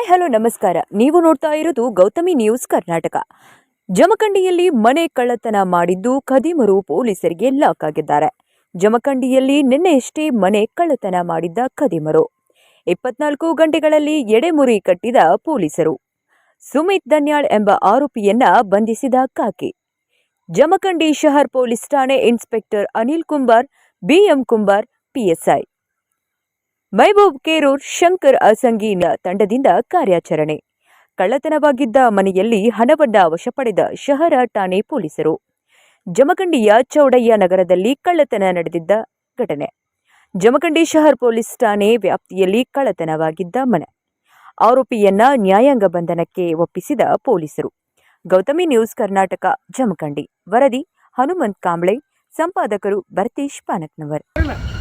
Hi, hello, ನಮಸ್ಕಾರ. ನೀವು ನೋಡ್ತಾ ಇರೋದು ಗೌತಮಿ ನ್ಯೂಸ್ ಕರ್ನಾಟಕ. ಜಮಖಂಡಿಯಲ್ಲಿ ಮನೆ ಕಳ್ಳತನ ಮಾಡಿದ್ದು ಖದೀಮರು ಪೊಲೀಸರಿಗೆ ಲಾಕ್ ಆಗಿದ್ದಾರೆ. ಜಮಖಂಡಿಯಲ್ಲಿ ನಿನ್ನೆಯಷ್ಟೇ ಮನೆ ಕಳ್ಳತನ ಮಾಡಿದ್ದ ಖದೀಮರು. ಇಪ್ಪತ್ನಾಲ್ಕು ಗಂಟೆಗಳಲ್ಲಿ ಎಡೆಮುರಿ ಕಟ್ಟಿದ ಪೊಲೀಸರು. ಸುಮಿತ್ ದನ್ಯಾಳ್ ಎಂಬ ಆರೋಪಿಯನ್ನ ಬಂಧಿಸಿದ ಕಾಕಿ. ಜಮಖಂಡಿ ಶಹರ್ ಪೊಲೀಸ್ ಠಾಣೆ inspector Anil Kumbar, BM Kumbar, PSI. Mehboob Kerur Shankar ಅಸಂಗೀನ ತಂಡದಿಂದ ಕಾರ್ಯಾಚರಣೆ. ಕಳ್ಳತನವಾಗಿದ್ದ ಮನೆಯಲ್ಲಿ ಹಣವನ್ನ ವಶಪಡೆದ ಶಹರ ಠಾಣೆ ಪೊಲೀಸರು. ಜಮಖಂಡಿಯ ಚೌಡಯ್ಯ ನಗರದಲ್ಲಿ ಕಳ್ಳತನ ನಡೆದಿದ್ದ ಘಟನೆ. ಜಮಖಂಡಿ ಶಹರ್ ಪೊಲೀಸ್ ಠಾಣೆ ವ್ಯಾಪ್ತಿಯಲ್ಲಿ ಕಳ್ಳತನವಾಗಿದ್ದ ಮನೆ. ಆರೋಪಿಯನ್ನ ನ್ಯಾಯಾಂಗ ಬಂಧನಕ್ಕೆ ಒಪ್ಪಿಸಿದ ಪೊಲೀಸರು. ಗೌತಮಿ ನ್ಯೂಸ್ ಕರ್ನಾಟಕ, ಜಮಖಂಡಿ. ವರದಿ ಹನುಮಂತ್ ಕಾಂಬ್ಳೆ, ಸಂಪಾದಕರು ಭರತೇಶ್ ಪಾನಕ್ನವರ್.